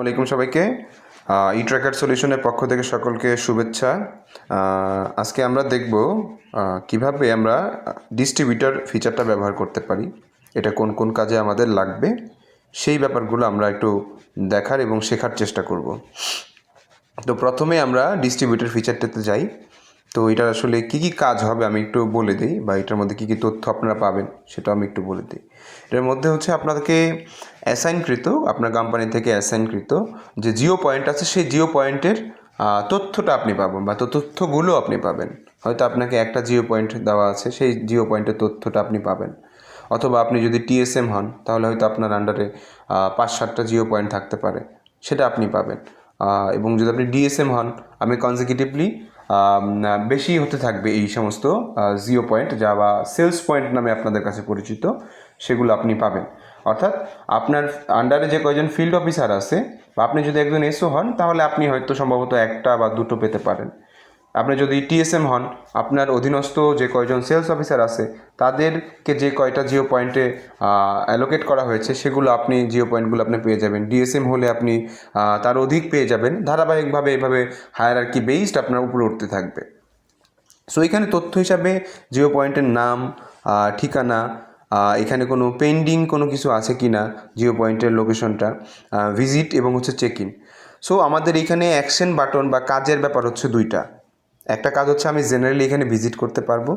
আসসালামাইকুম সবাইকে। ই ট্র্যাকার সলিউশনের পক্ষ থেকে সকলকে শুভেচ্ছা। আজকে আমরা দেখব কীভাবে আমরা ডিস্ট্রিবিউটার ফিচারটা ব্যবহার করতে পারি, এটা কোন কোন কাজে আমাদের লাগবে, সেই ব্যাপারগুলো আমরা একটু দেখার এবং শেখার চেষ্টা করব। তো প্রথমে আমরা ডিস্ট্রিবিউটার ফিচারটাতে যাই। তো এটার আসলে কী কী কাজ হবে আমি একটু বলে দিই বা এটার মধ্যে কী কী তথ্য আপনারা পাবেন সেটা আমি একটু বলে দিই। এটার মধ্যে হচ্ছে আপনাদেরকে অ্যাসাইনকৃত, আপনার কোম্পানি থেকে অ্যাসাইনকৃত যে জিও পয়েন্ট আছে সেই জিও পয়েন্টের তথ্যটা আপনি পাবেন বা তথ্যগুলো আপনি পাবেন। হয়তো আপনাকে একটা জিও পয়েন্ট দেওয়া আছে, সেই জিও পয়েন্টের তথ্যটা আপনি পাবেন। অথবা আপনি যদি টিএসএম হন, তাহলে হয়তো আপনার আন্ডারে পাঁচ সাতটা জিও পয়েন্ট থাকতে পারে, সেটা আপনি পাবেন। এবং যদি আপনি ডিএসএম হন, আমি কনজিকিউটিভলি বেশি হতে থাকবে এই সমস্ত জিও পয়েন্ট যা বা সেলস পয়েন্ট নামে আপনাদের কাছে পরিচিত, সেগুলো আপনি পাবেন। অর্থাৎ আপনার আন্ডারে যে কয়েকজন ফিল্ড অফিসার আছে, বা আপনি যদি একজন এসও হন, তাহলে আপনি হয়তো সম্ভবত একটা বা দুটো পেতে পারেন। আপনি যদি টিএসএম হন, আপনার অধীনস্থ যে কয়জন সেলস অফিসার আছে, তাদেরকে যে কয়টা জিও পয়েন্টে অ্যালোকেট করা হয়েছে, সেগুলো আপনি জিও পয়েন্টগুলো আপনি পেয়ে যাবেন। ডিএসএম হলে আপনি তার অধিক পেয়ে যাবেন। ধারাবাহিকভাবে এভাবে হায়ার আর কি বেসড আপনার উপরে উঠতে থাকবে। সো এখানে তথ্য হিসাবে জিও পয়েন্টের নাম ঠিকানা এখানে কোনো পেন্ডিং কোনো কিছু আছে কি না জিও পয়েন্টের লোকেশনটা ভিজিট এবং হচ্ছে চেক ইন সো আমাদের এখানে অ্যাকশন বাটন বা কাজের ব্যাপার হচ্ছে দুইটা। একটা কাজ হচ্ছে আমি জেনারেলি এখানে ভিজিট করতে পারব।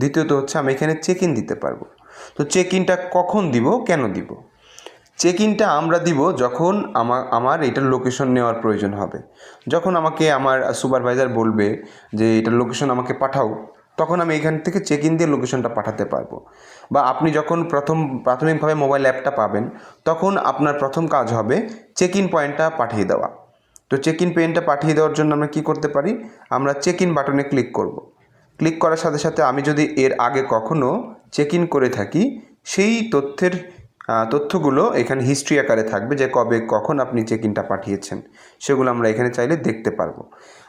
দ্বিতীয়ত হচ্ছে আমি এখানে চেক ইন দিতে পারব। তো চেক ইনটা কখন দিব, কেন দিব? চেক ইনটা আমরা দিব যখন আমার আমার এটার লোকেশন নেওয়ার প্রয়োজন হবে। যখন আমাকে আমার সুপারভাইজার বলবে যে এটার লোকেশন আমাকে পাঠাও, তখন আমি এখান থেকে চেক ইন দিয়ে লোকেশনটা পাঠাতে পারব। বা আপনি যখন প্রথম, প্রাথমিকভাবে মোবাইল অ্যাপটা পাবেন, তখন আপনার প্রথম কাজ হবে চেক ইন পয়েন্টটা পাঠিয়ে দেওয়া। তো চেক ইন পেনটা পাঠিয়ে দেওয়ার জন্য আমরা কী করতে পারি? আমরা চেক ইন বাটনে ক্লিক করব। ক্লিক করার সাথে সাথে আমি যদি এর আগে কখনো চেক ইন করে থাকি, সেই তথ্যের তথ্যগুলো এখানে হিস্ট্রি আকারে থাকবে যে কবে কখন আপনি চেক ইনটা পাঠিয়েছেন। সেগুলো আমরা এখানে চাইলে দেখতে পারব।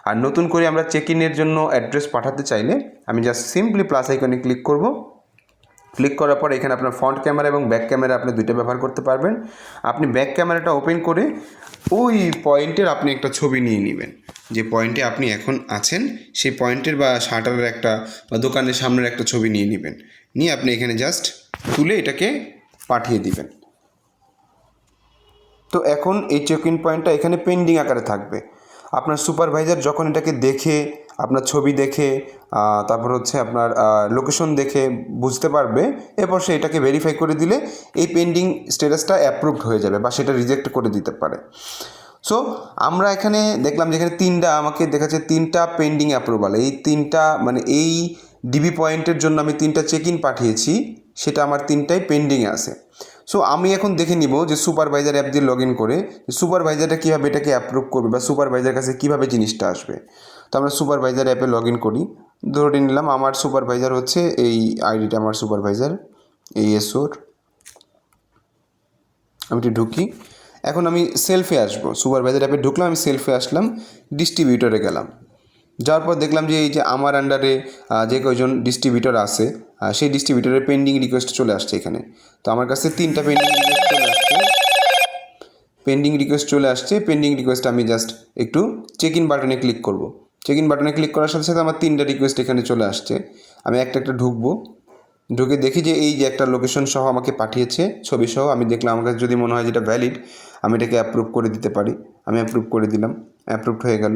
আর নতুন করে আমরা চেক ইনের জন্য অ্যাড্রেস পাঠাতে চাইলে আমি জাস্ট সিম্পলি প্লাস আইকনে ক্লিক করব। ক্লিক করার পর এখানে আপনার ফ্রন্ট ক্যামেরা এবং ব্যাক ক্যামেরা আপনি দুইটা ব্যবহার করতে পারবেন। আপনি ব্যাক ক্যামেরাটা ওপেন করে ওই পয়েন্টের আপনি একটা ছবি নিয়ে নেবেন। যে পয়েন্টে আপনি এখন আছেন, সেই পয়েন্টের বা শাটারের একটা বা দোকানের সামনের একটা ছবি নিয়ে নেবেন। নিয়ে আপনি এখানে জাস্ট তুলে এটাকে পাঠিয়ে দিবেন। তো এখন এই চেক ইন পয়েন্টটা এখানে পেন্ডিং আকারে থাকবে। আপনার সুপারভাইজার যখন এটাকে দেখে, আপনার ছবি দেখে তারপর হচ্ছে আপনার লোকেশন দেখে বুঝতে পারবে, এরপর সে এটাকে ভেরিফাই করে দিলে এই পেন্ডিং স্ট্যাটাসটা অ্যাপ্রুভড হয়ে যাবে বা সেটা রিজেক্ট করে দিতে পারে। সো আমরা এখানে দেখলাম যে এখানে তিনটা, আমাকে দেখাচ্ছে তিনটা পেন্ডিং অ্যাপ্রুভাল এই তিনটা মানে এই ডিবি পয়েন্টের জন্য আমি তিনটা চেক ইন পাঠিয়েছি। সেটা আমার তিনটাই পেন্ডিংয়ে আছে। সো আমি এখন দেখে নিব যে সুপারভাইজার অ্যাপ দিয়ে লগ ইন করে সুপারভাইজারটা কীভাবে এটাকে অ্যাপ্রুভ করবে বা সুপারভাইজার কাছে কীভাবে জিনিসটা আসবে। তো আমরা সুপারভাইজার অ্যাপে লগ ইন করি। ধরে নিলাম আমার সুপারভাইজার হচ্ছে এই আইডিটা আমার সুপারভাইজার এই এসোর আমি একটু ঢুকি। এখন আমি সেলফে আসব। সুপারভাইজার অ্যাপে ঢুকলাম, আমি সেলফে আসলাম ডিস্ট্রিবিউটরে গেলাম। যাওয়ার পর দেখলাম যে এই যে আমার আন্ডারে যে কয়জন ডিস্ট্রিবিউটর আছে সেই ডিস্ট্রিবিউটরের পেন্ডিং রিকোয়েস্ট চলে আসছে এখানে। তো আমার কাছে তিনটা পেন্ডিং রিকোয়েস্ট চলে আসছে। পেন্ডিং রিকোয়েস্ট চলে আসছে পেন্ডিং রিকোয়েস্ট আমি জাস্ট একটু চেক ইন বাটনে ক্লিক করব। চেক ইন বাটনে ক্লিক করার সাথে সাথে আমার তিনটা রিকোয়েস্ট এখানে চলে আসছে। আমি একটা একটা ঢুকবো। ঢুকে দেখি যে এই যে একটা লোকেশন সহ আমাকে পাঠিয়েছে, ছবি সহ। আমি দেখলাম আমার কাছে যদি মনে হয় যেটা ভ্যালিড আমি এটাকে অ্যাপ্রুভ করে দিতে পারি। আমি অ্যাপ্রুভ করে দিলাম। অ্যাপ্রুভড হয়ে গেল।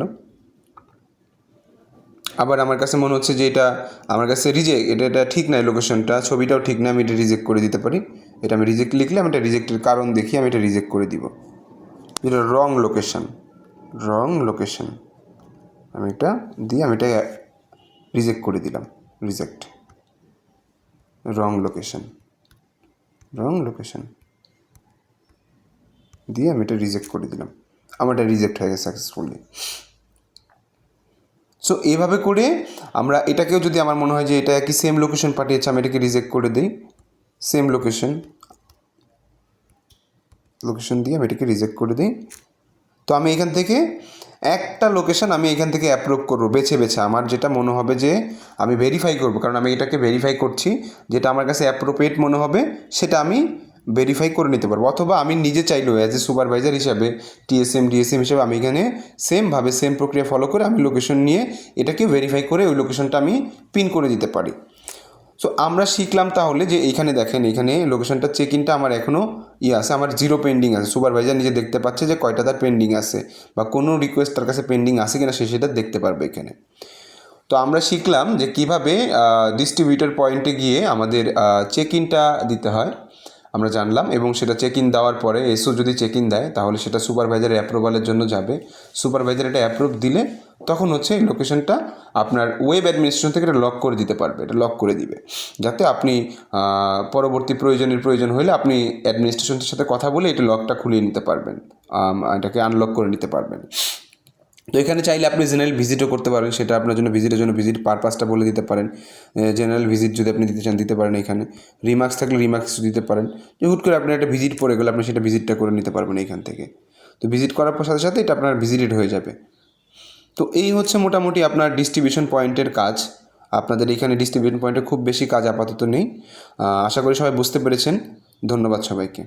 আবার আমার কাছে মনে হচ্ছে যে এটা আমার কাছে রিজেক্ট এটা এটা ঠিক নাই লোকেশনটা ছবিটাও ঠিক না আমি এটা রিজেক্ট করে দিতে পারি। এটা আমি রিজেক্ট লিখলে আমি এটা রিজেক্টের কারণ দেখি, আমি এটা রিজেক্ট করে দিব। এটা রং লোকেশন রং লোকেশন আমি এটা দিয়ে আমি এটা রিজেক্ট করে দিলাম reject wrong location wrong location দিয়ে আমি এটা রিজেক্ট করে দিলাম। আমার এটা রিজেক্ট হয়ে গেছে সাকসেসফুলি সো এইভাবে করে আমরা এটাকেও যদি আমার মনে হয় যে এটা একই সেম লোকেশন পাঠিয়েছে, আমি এটাকে রিজেক্ট করে দিই। সেম লোকেশন লোকেশন দিয়ে আমি এটাকে রিজেক্ট করে দিই। তো আমি এখান থেকে একটা লোকেশন আমি এখান থেকে অ্যাপ্রুভ করব, বেছে বেছে। আমার যেটা মনে হবে যে আমি ভেরিফাই করব, কারণ আমি এটাকে ভেরিফাই করছি, যেটা আমার কাছে অ্যাপ্রোপ্রিয়েট মনে হবে, সেটা আমি ভেরিফাই করে নিতে পারব। অথবা আমি নিজে চাইলেও অ্যাজ এ সুপারভাইজার হিসাবে টিএসএম ডিএসএম হিসাবে আমি এখানে সেমভাবে সেম প্রক্রিয়া ফলো করে আমি লোকেশন নিয়ে এটাকে ভেরিফাই করে ওই লোকেশনটা আমি পিন করে দিতে পারি। সো আমরা শিখলাম তাহলে যে এইখানে দেখেন এখানে লোকেশনটা চেক ইনটা আমার এখনও ইয়ে আছে, আমার জিরো পেন্ডিং আছে। সুপারভাইজার নিজে দেখতে পাচ্ছে যে কয়টা তার পেন্ডিং আছে বা কোনো রিকোয়েস্ট তার কাছে পেন্ডিং আছে কিনা সে সেটা দেখতে পারবে এখানে। তো আমরা শিখলাম যে কীভাবে ডিস্ট্রিবিউটার পয়েন্টে গিয়ে আমাদের চেক ইনটা দিতে হয়। আমরা জানলাম এবং সেটা চেক ইন দেওয়ার পরে এসও যদি চেক ইন দেয়, তাহলে সেটা সুপারভাইজারের অ্যাপ্রুভালের জন্য যাবে। সুপারভাইজার এটা অ্যাপ্রুভ দিলে তখন হচ্ছে এই লোকেশনটা আপনার ওয়েব অ্যাডমিনিস্ট্রেশন থেকে এটা লক করে দিতে পারবে, এটা লক করে দিবে। যাতে আপনি পরবর্তী প্রয়োজনের প্রয়োজন হলে আপনি অ্যাডমিনিস্ট্রেশনের সাথে কথা বলে এটা লকটা খুলিয়ে নিতে পারবেন এটাকে আনলক করে নিতে পারবেন। তো এখানে চাইলে আপনি জেনারেল ভিজিটও করতে পারেন, সেটা আপনার জন্য ভিজিটের জন্য ভিজিট পারপাসটা বলে দিতে পারেন। জেনারেল ভিজিট যদি আপনি দিতে চান, দিতে পারেন এখানে। রিমার্কস থাকলে রিমার্কস দিতে পারেন। যে হুট করে আপনার একটা ভিজিট পড়ে গেলে আপনি সেটা ভিজিটটা করে নিতে পারবেন এখান থেকে। তো ভিজিট করার পর সাথে সাথে এটা আপনার ভিজিটেড হয়ে যাবে। তো এই হচ্ছে মোটামুটি আপনার ডিস্ট্রিবিউশন পয়েন্টের কাজ। আপনাদের এখানে ডিস্ট্রিবিউশন পয়েন্টে খুব বেশি কাজ আপাতত নেই। আশা করি সবাই বুঝতে পেরেছেন। ধন্যবাদ সবাইকে।